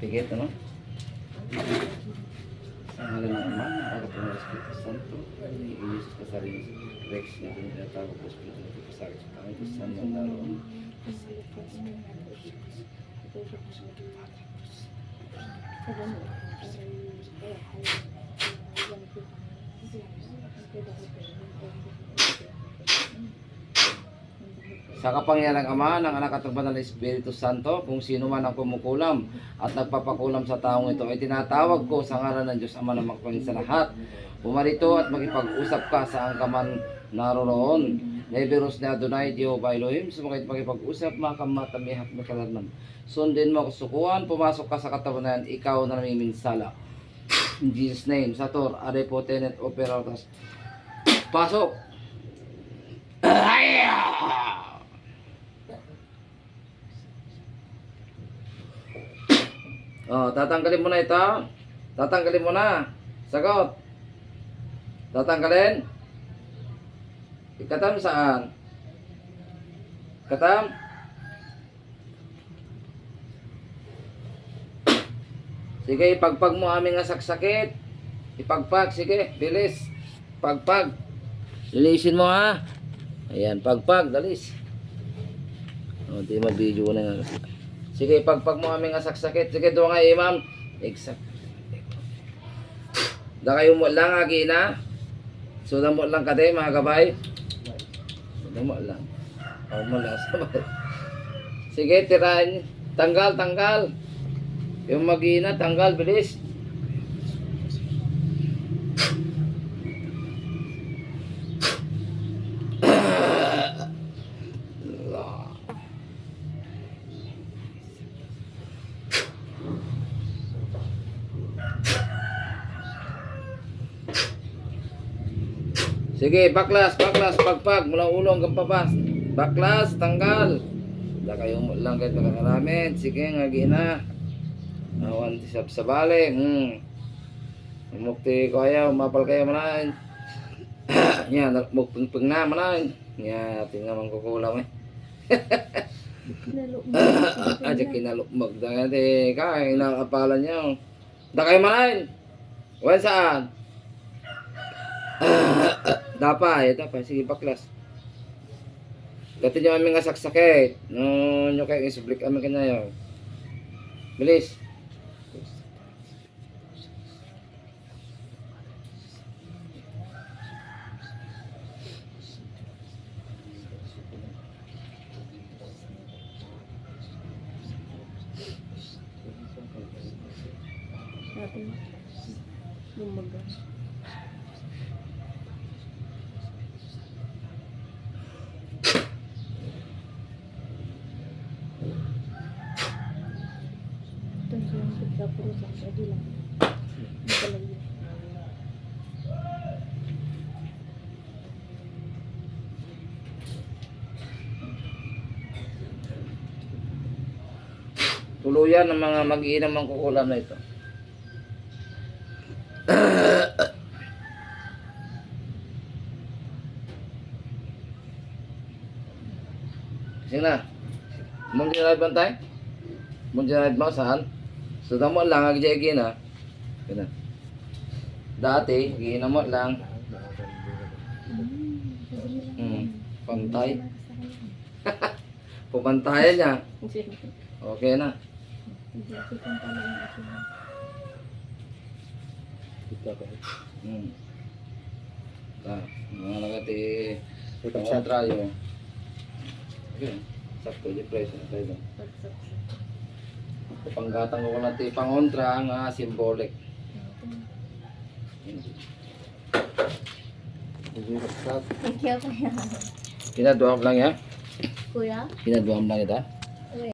Pigit, ano? Sa ngalan ng Ama, ng Anak ng Espiritu Santo, ni Jesus Casarin, Rex, na tinatawag ko Espiritu ng Pasakit sa Panginoon, sa ng naroon. Sa kapangyarihan ng Ama, ng Anak at ng Banal na Espiritu Santo, kung sino man ang kumukulam at nagpapakulam sa taong ito, ay tinatawag ko sa ngalan ng Diyos Ama na makapangin sa lahat. Pumarito at makipag-usap ka saan ka man naroroon. Neberos na Adonai, Jehovah Elohim, sumakit makipag-usap, makamatamihat na kalarnam. Sundin mo kusukuan, pumasok ka sa katawan na yan, ikaw na namiminsala. In Jesus' name, Sator, Are Potenet Operatas. Pasok! Oh, tatanggalin mo na ito. Tatanggalin mo na. Sagot. Tatanggalin. Ikatam saan? Katam? Sige, ipagpag mo aming saksakit. Ipagpag, sige, bilis. Pagpag. Lilisin mo ha. Ayan, pagpag, dalis. O, di ma-video na nga. Sige, pagpag mo aming nga saksakit. Sige, doon nga, imam. Exact. Da kayo mo lang, agi na. Sudan mo lang kade, mga kabay. Sudan mo lang. O, mo lang. Sige, tirahan. Tanggal, tanggal. Yung magina, tanggal, bilis. Sige, baklas, baklas, pagpag, mula ulo hanggang papas. Baklas, tanggal. Da kayo mo lang kayo namin. Sige, ngagi na. Awan ti sab sa bale. Hmm. Mukti ko ayaw, mapal kayo manain. Yan, mukpeng na manain. Yan, tingnan man kukulam eh. Aja kinalukmag. Da kaya kain na kapalan niyo. Da kayo manain. Wan saan? Dapay, dapay. Sige, baklas. Dati nyo aming nga saksakit. No, nyo kayo isublik amin kanya Bilis. Natin lumaga. Ito yung kita puro sa sadi lang. Nakalayo. Tuluyan ng mga mag-iinam ang kukulam na ito. Sige na. Dinarad ba tayo? Mong dinarad mo saan? So, damo lang, agjegi na. Yan na. Dati, giinam mo lang. Hmm, pantay. Pupantayan niya. Okay na. Yung aking Hmm. Ah, mga nagati konsentrado. Okay. Sakto di preso na tayo. pagsaksak. Panggatang ko lang ti pangontra nga symbolic. Thank you. Kinaduam lang ya. Kuya? Kinaduam lang ita.